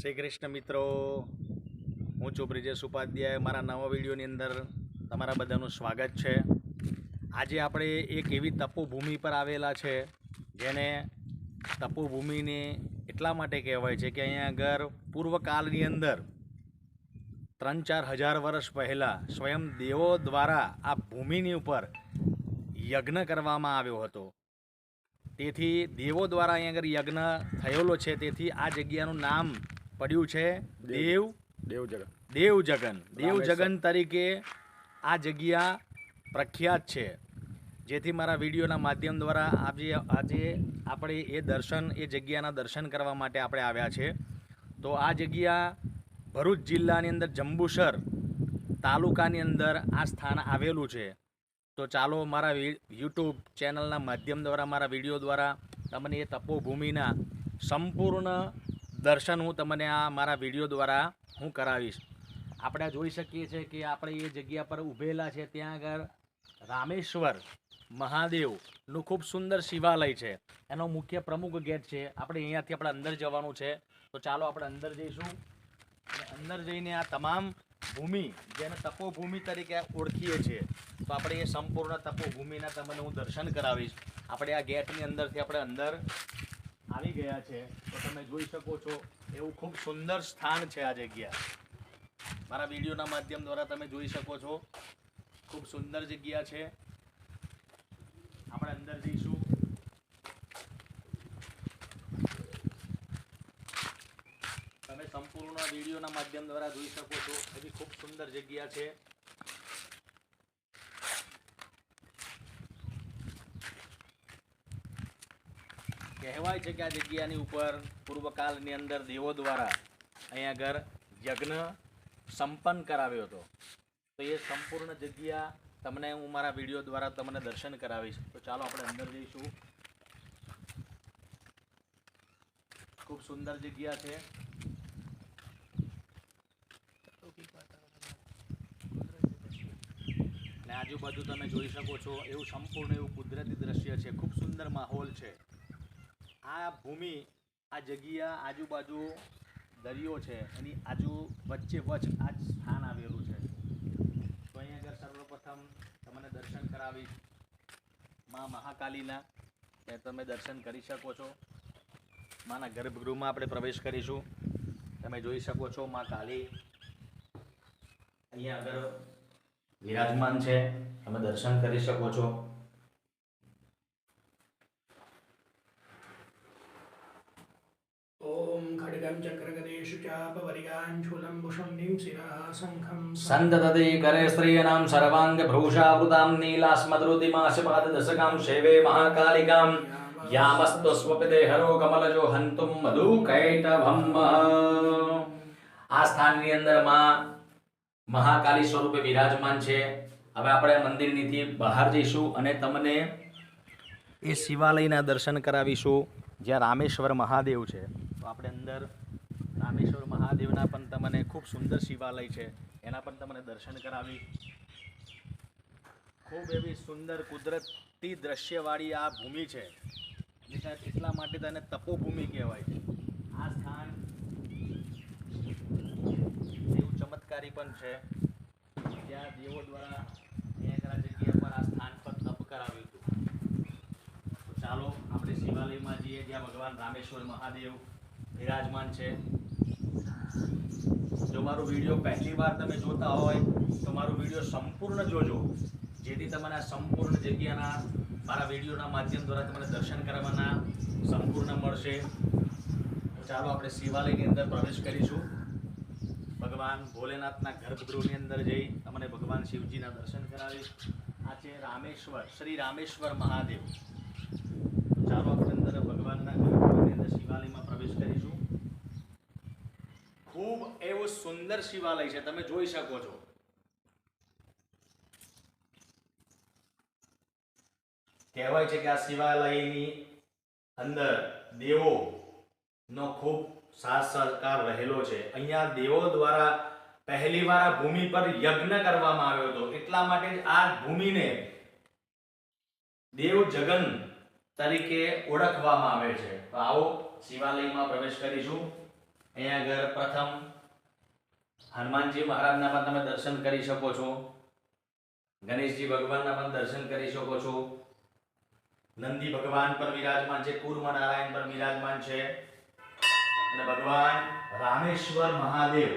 શ્રી કૃષ્ણ મિત્રો, હું છું બ્રિજેશ ઉપાધ્યાય. મારા નવા વિડીયોની અંદર તમારા બધાનું સ્વાગત છે. આજે આપણે એક એવી તપોભૂમિ પર આવેલા છે, જેને તપોભૂમિને એટલા માટે કહેવાય છે કે અહીંયા આગળ પૂર્વકાળની અંદર ત્રણ ચાર હજાર વર્ષ પહેલાં સ્વયં દેવો દ્વારા આ ભૂમિની ઉપર યજ્ઞ કરવામાં આવ્યો હતો. તેથી દેવો દ્વારા અહીંયા આગળ યજ્ઞ થયેલો છે. તેથી આ જગ્યાનું નામ પડ્યું છે. દેવ દેવ. જગન. દેવ જગન. દેવ જગન તરીકે આ જગ્યા પ્રખ્યાત છે. જેથી મારા વિડીયોના માધ્યમ દ્વારા આજે આજે આપણે એ દર્શન એ જગ્યાના દર્શન કરવા માટે આપણે આવ્યા છે. તો આ જગ્યા ભરૂચ જિલ્લાની અંદર જંબુસર તાલુકાની અંદર આ સ્થાન આવેલું છે. તો ચાલો મારા યુટ્યુબ ચેનલના માધ્યમ દ્વારા મારા વીડિયો દ્વારા તમને એ તપોભૂમિના સંપૂર્ણ દર્શન હું તમને આ મારા વીડિયો દ્વારા હું કરાવીશ. આપણે જોઈ શકીએ છીએ કે આપણે એ જગ્યા પર ઊભેલા છે ત્યાં આગળ રામેશ્વર મહાદેવનું ખૂબ સુંદર શિવાલય છે. એનો મુખ્ય પ્રમુખ ગેટ છે. આપણે અહીંયાથી આપણે અંદર જવાનું છે. તો ચાલો આપણે અંદર જઈશું. અંદર જઈને આ તમામ ભૂમિ જેને તપોભૂમિ તરીકે ઓળખીએ છીએ, તો આપણે એ સંપૂર્ણ તપોભૂમિના તમને હું દર્શન કરાવીશ. આપણે આ ગેટની અંદરથી આપણે અંદર આવી ગયા છે. તો તમે જોઈ શકો છો, એવું ખૂબ સુંદર સ્થાન છે આ જગ્યા. મારા વિડીયોના માધ્યમ દ્વારા તમે જોઈ શકો છો. ખૂબ સુંદર જગ્યા છે. આપણે અંદર જઈશું. તમે સંપૂર્ણ વિડીયોના માધ્યમ દ્વારા જોઈ શકો છો. એવી ખૂબ સુંદર જગ્યા છે. કહેવાય છે કે આ જગ્યાની ઉપર પૂર્વકાલની અંદર દેવો દ્વારા અહીંયા આગળ યજ્ઞ સંપન્ન કરાવ્યો હતો. તો એ સંપૂર્ણ જગ્યા તમને હું મારા વીડિયો દ્વારા તમને દર્શન કરાવીશ. તો ચાલો આપણે અંદર જઈશું. ખૂબ સુંદર જગ્યા છે. ને આજુબાજુ તમે જોઈ શકો છો, એવું સંપૂર્ણ એવું કુદરતી દ્રશ્ય છે. ખૂબ સુંદર માહોલ છે. આ ભૂમિ, આ જગ્યા, આજુબાજુ દરિયો છે, એની આજુ વચ્ચે વચ આ સ્થાન આવેલું છે. તો અહીંયા આગળ સર્વપ્રથમ તમને દર્શન કરાવીશ મા મહાકાલીના. તે તમે દર્શન કરી શકો છો. માના ગર્ભગૃહમાં આપણે પ્રવેશ કરીશું. તમે જોઈ શકો છો મા કાલી અહીંયા આગળ વિરાજમાન છે. તમે દર્શન કરી શકો છો. खड्गं चक्रगदेषु चापवरिगाञ्चूलं भुषुण्डीं शिरः शङ्खं सन्ततते करे स्त्रियणां सर्वाङ्गभूषावृतां नीलास्मद्रुतिमाशपाददशकां सेवे महाकालिकां यामस्तु स्वपिते हरो कमलजो हन्तुं મધુકૈટભમ આ સ્થાનની અંદર માં મહાકાલી સ્વરૂપે વિરાજમાન છે હવે આપણે મંદિરનીથી બહાર જઈશું અને તમને એ શિવાલયના દર્શન કરાવીશું જ્યાં રામેશ્વર મહાદેવ છે તો આપણે અંદર રામેશ્વર મહાદેવના પણ તમને ખૂબ સુંદર શિવાલય છે. એના પણ તમને દર્શન કરાવી. ખૂબ એવી સુંદર કુદરતી દ્રશ્યવાળી આ ભૂમિ છે. એટલા માટે તેને તપોભૂમિ કહેવાય છે. આ સ્થાન એવું ચમત્કારી પણ છે. ત્યાં દેવો દ્વારા ત્યાં જગ્યા પર આ સ્થાન પર તપ કરાવ્યું ચાલો આપણે શિવાલયમાં જઈએ, જ્યાં ભગવાન રામેશ્વર મહાદેવ વિરાજમાન છે. જો મારો વીડિયો પહેલી વાર તમે જોતા હોય, તો મારો વીડિયો સંપૂર્ણ જોજો. જેથી તમને સંપૂર્ણ જગ્યાના, મારા વિડીયોના માધ્યમ દ્વારા તમને દર્શન કરવાના સંપૂર્ણ મળશે. ચાલો આપણે શિવાલયની અંદર પ્રવેશ કરીશું. ભગવાન ભોલેનાથના ગર્ભગૃહની અંદર જઈ તમને ભગવાન શિવજીના દર્શન કરાવીશ. આ છે રામેશ્વર, શ્રી રામેશ્વર મહાદેવ. ચાલો આપણે અંદર ભગવાનના ગર્ભગૃહની અંદર શિવાલયમાં પ્રવેશ કરીશું. સુંદર શિવાલય છે, તમે જોઈ શકો છો. કહેવાય છે કે આ શિવાલયની અંદર દેવો નો ખૂબ સાથ સહકાર રહેલો છે. અહીંયા દેવો દ્વારા પહેલી વાર આ ભૂમિ પર યજ્ઞ કરવામાં આવ્યો હતો. એટલા માટે આ ભૂમિને દેવ જગન તરીકે ઓળખવામાં આવે છે. તો આવો શિવાલયમાં પ્રવેશ કરીશું. અહીંયા આગળ પ્રથમ હનુમાનજી મહારાજના પણ તમે દર્શન કરી શકો છો. ગણેશજી ભગવાનના પણ દર્શન કરી શકો છો. નંદી ભગવાન પર વિરાજમાન છે કુર્મ નારાયણ પર વિરાજમાન છે. અને ભગવાન રામેશ્વર મહાદેવ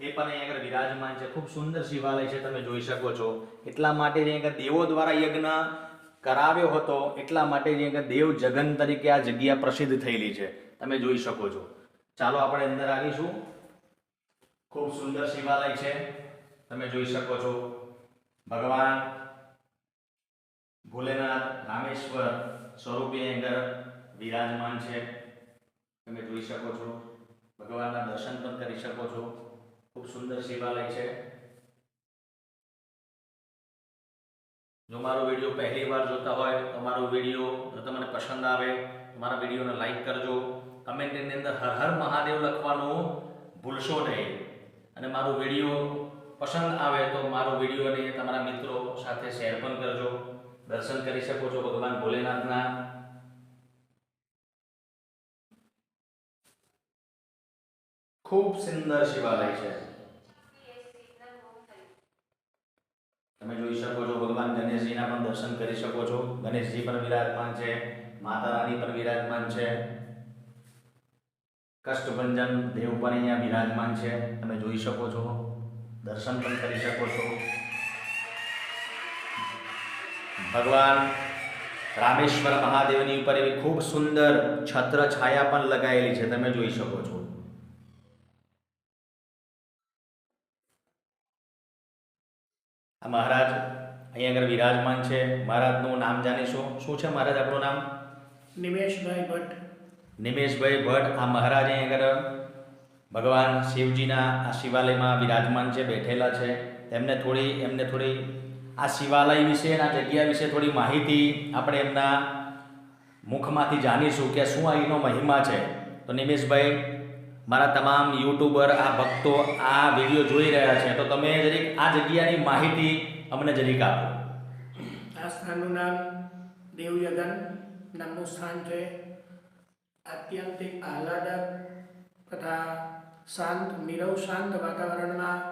એ પણ અહીંયા આગળ વિરાજમાન છે. ખૂબ સુંદર શિવાલય છે, તમે જોઈ શકો છો. એટલા માટે જે આગળ દેવો દ્વારા યજ્ઞ કરાવ્યો હતો, એટલા માટે જે આગળ દેવ જગન તરીકે આ જગ્યા પ્રસિદ્ધ થયેલી છે. તમે જોઈ શકો છો. ચાલો આપણે અંદર આવીશું. ખૂબ સુંદર શિવાલય છે. તમે જોઈ શકો છો. ભગવાન ભોલેનાથ રામેશ્વર સ્વરૂપે અંદર વિરાજમાન છે. તમે જોઈ શકો છો. ભગવાનના દર્શન પણ કરી શકો છો. ખૂબ સુંદર શિવાલય છે. જો મારો વીડિયો પહેલી વાર જોતા હોય તો મારો વીડિયો જો તમને પસંદ આવે, તો મારા વિડીયોને લાઈક કરજો. કમેન્ટની અંદર હર હર મહાદેવ લખવાનું ભૂલશો નહીં. અને મારો વીડિયો પસંદ આવે તો મારો વિડીયોને તમારા મિત્રો સાથે શેર પણ કરજો. દર્શન કરી શકો છો ભગવાન ભોલેનાથના. ખૂબ સુંદર શિવાલય છે. તમે જોઈ શકો છો ભગવાન ગણેશજીના પણ દર્શન કરી શકો છો. ગણેશજી પણ વિરાજમાન છે માતા રાની પણ વિરાજમાન છે. કષ્ટભંજન દેવ પણ અહીંયા વિરાજમાન છે. તમે જોઈ શકો છો દર્શન પણ કરી શકો છો. ભગવાન રામેશ્વર મહાદેવની ઉપર એવી ખૂબ સુંદર છત્ર છાયા પણ લગાવેલી છે તમે જોઈ શકો છો. આ મહારાજ અહીંયા આગળ વિરાજમાન છે. મહારાજનું નામ જાણીશું. શું છે મહારાજ આપણું નામ? નિમેશભાઈ ભટ્ટ. નિમેશભાઈ ભટ્ટ. આ મહારાજ અહીંયા આગળ ભગવાન શિવજીના આ શિવાલયમાં વિરાજમાન છે બેઠેલા છે, તેમને થોડી, એમને થોડી આ શિવાલય વિશે આ જગ્યા વિશે થોડી માહિતી આપણે એમના મુખમાંથી જાણીશું કે શું આ એનો મહિમા છે. તો નિમેશભાઈ, મારા તમામ યુટ્યુબર, આ ભક્તો આ વીડિયો જોઈ રહ્યા છે, તો તમે જરીક આ જગ્યાની માહિતી અમને જરીક આપો. આ સ્થાનનું નામ દેવયગન નામનું સ્થાન છે. આત્યંતિક આહલાદક તથા શાંત, નીરવ શાંત વાતાવરણમાં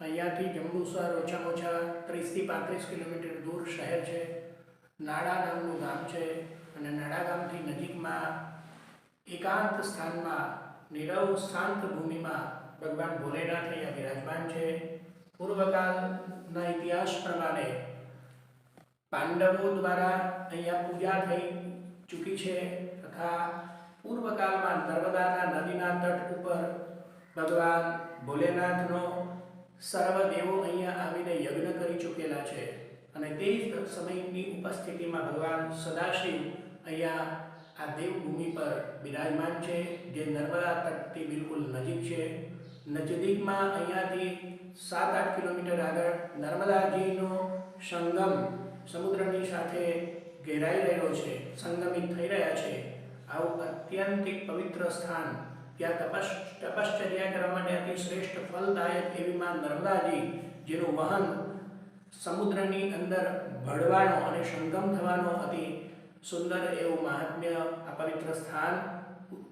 અહીંયાથી જંબુસર ઓછામાં ઓછા ત્રીસથી પાંત્રીસ કિલોમીટર દૂર શહેર છે. નાડા નામનું ગામ છે અને નાડા ગામથી નજીકમાં એકાંત સ્થાનમાં, નીરવ શાંત ભૂમિમાં ભગવાન ભોલેનાથ અહીંયા વિરાજમાન છે. પૂર્વકાળના ઇતિહાસ પ્રમાણે પાંડવો દ્વારા અહીંયા પૂજા થઈ ચૂકી છે તથા પૂર્વકાળમાં નર્મદાના નદીના તટ ઉપર ભગવાન ભોલેનાથનો સર્વદેવો અહીંયા આવીને યજ્ઞ કરી ચૂકેલા છે. અને તે જ સમયની ઉપસ્થિતિમાં ભગવાન સદાશિવ અહીંયા આ દેવભૂમિ પર બિરાજમાન છે, જે નર્મદા તટથી બિલકુલ નજીક છે. નજીકમાં અહીંયાથી સાત આઠ કિલોમીટર આગળ નર્મદાજીનો સંગમ સમુદ્રની સાથે ઘેરાઈ રહ્યો છે, સંગમિત થઈ રહ્યા છે. આવું અત્યંતિક પવિત્ર સ્થાન ત્યાં તપસ તપશ્ચર્યા કરવા માટે અતિ શ્રેષ્ઠ ફલદાયક એવી માં નર્મદાજી, જેનું વહન સમુદ્રની અંદર ભળવાનો અને સંગમ થવાનો અતિ સુંદર એવું મહાત્મ્ય આ પવિત્ર સ્થાન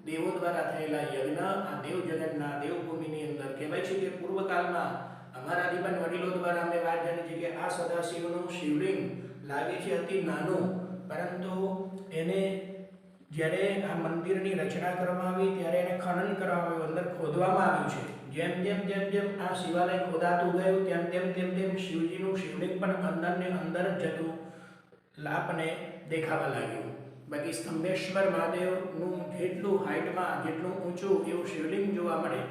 દેવો દ્વારા થયેલા યજ્ઞ, આ દેવ જગતના દેવભૂમિની અંદર કહેવાય છે કે પૂર્વકાળમાં અમારા આદિવાન વડીલો દ્વારા અમે વાત જાણી છે કે આ સદાશિવનું શિવલિંગ લાગે છે અતિ નાનું, પરંતુ એને જ્યારે આ મંદિરની રચના કરવામાં આવી, ત્યારે એને ખનન કરવામાં આવ્યું, અંદર ખોદવામાં આવ્યું છે. જેમ જેમ જેમ જેમ આ શિવાલય ખોદાતું ગયું, તેમ તેમ તેમ તેમ શિવજીનું શિવલિંગ પણ અંદરને અંદર જતું લાપને દેખાવા લાગ્યું. બાકી સ્તંભેશ્વર મહાદેવનું જેટલું હાઇટમાં જેટલું ઊંચું એવું શિવલિંગ જોવા મળે,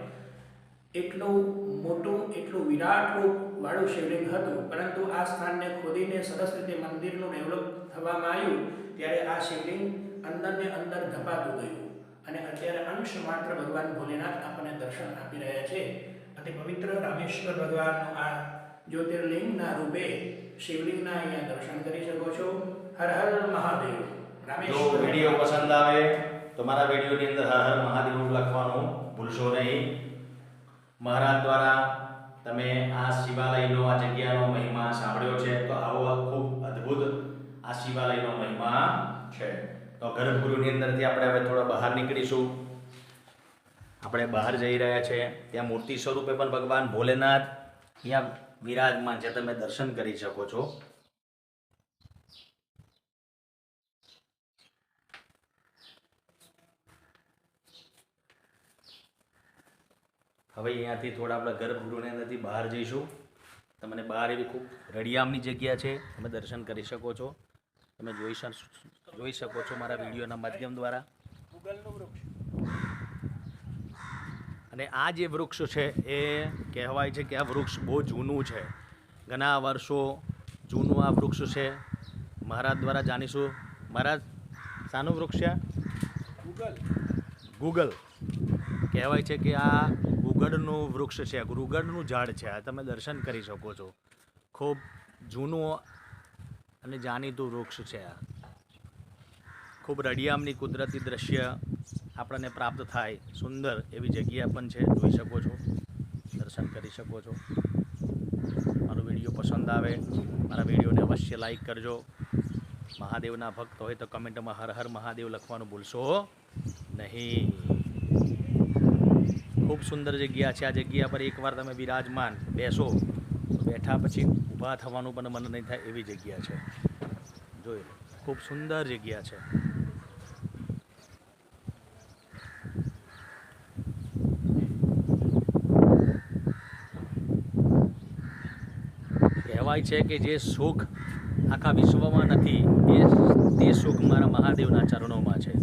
એટલું મોટું, એટલું વિરાટ રૂપ વાળું શિવલિંગ હતું. પરંતુ આ સ્થાનને ખોદીને સરસ રીતે મંદિરનું ડેવલપ થવામાં આવ્યું, ત્યારે આ શિવલિંગ અંદર ને અંદર ધપાતું ગયું અને અત્યારે અંશ માત્ર ભગવાન ભોલેનાથ આપણને દર્શન આપી રહ્યા છે. અને પવિત્ર રામેશ્વર ભગવાનનું આ જ્યોતિર્લિંગના રૂપે શિવલિંગના અહીંયા દર્શન કરી શકો છો. હર હર મહાદેવ. રામેશ્વર. વીડિયો પસંદ આવે તો મારા વિડીયોની અંદર હર હર મહાદેવ લખવાનું ભૂલશો નહીં. મહારાજ દ્વારા તમે આ શિવાલયનો, આ જગ્યાનો મહિમા સાંભળ્યો છે. તો આવો ખૂબ અદ્ભુત આ શિવાલયનો મહિમા છે. તો ગર્ભગૃહની અંદરથી આપણે હવે થોડા બહાર નીકળીશું. આપણે બહાર જઈ રહ્યા છે. ત્યાં મૂર્તિ સ્વરૂપે પણ ભગવાન ભોલેનાથ અહીંયા વિરાજમાન છે. તમે દર્શન કરી શકો છો. હવે અહીંયાથી થોડા આપણે ગર્ભગૃહની અંદરથી બહાર જઈશું. તમને બહાર એવી ખૂબ રળિયામની જગ્યા છે. તમે દર્શન કરી શકો છો. તમે જોઈ જોઈ શકો છો મારા વિડીયોના માધ્યમ દ્વારા. અને આ જે વૃક્ષ છે એ કહેવાય છે કે આ વૃક્ષ બહુ જૂનું છે. ઘણા વર્ષો જૂનું આ વૃક્ષ છે. મહારાજ દ્વારા જાણીશું. મહારાજ, શાનું વૃક્ષ છે? ગુગલ ગૂગલ. કહેવાય છે કે આ ગુગળનું વૃક્ષ છે, ગુગળનું ઝાડ છે. આ તમે દર્શન કરી શકો છો. ખૂબ જૂનું અને જાણીતું વૃક્ષ છે આ. ખૂબ રડિયામની કુદરતી દ્રશ્ય આપણને પ્રાપ્ત થાય. સુંદર એવી જગ્યા પણ છે, જોઈ શકો છો, દર્શન કરી શકો છો. મારો વીડિયો પસંદ આવે, મારા વિડીયોને અવશ્ય લાઈક કરજો. મહાદેવના ભક્ત હોય તો કમેન્ટમાં હર હર મહાદેવ લખવાનું ભૂલશો નહીં. ખૂબ સુંદર જગ્યા છે. આ જગ્યા પર એકવાર તમે બિરાજમાન બેસો. બેઠા પછી ઊભા થવાનું પણ મન નહીં થાય એવી જગ્યા છે. જોઈ ખૂબ સુંદર જગ્યા છે. કહેવાય છે કે જે સુખ આખા વિશ્વમાં નથી, એ તે સુખ મારા મહાદેવના ચરણોમાં છે.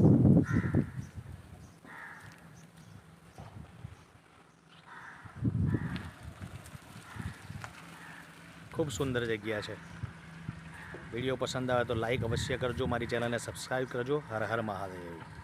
ખૂબ સુંદર જગ્યા છે. વીડિયો પસંદ આવે તો લાઈક અવશ્ય કરજો, મારી ચેનલને સબસ્ક્રાઈબ કરજો. હર હર મહાદેવ.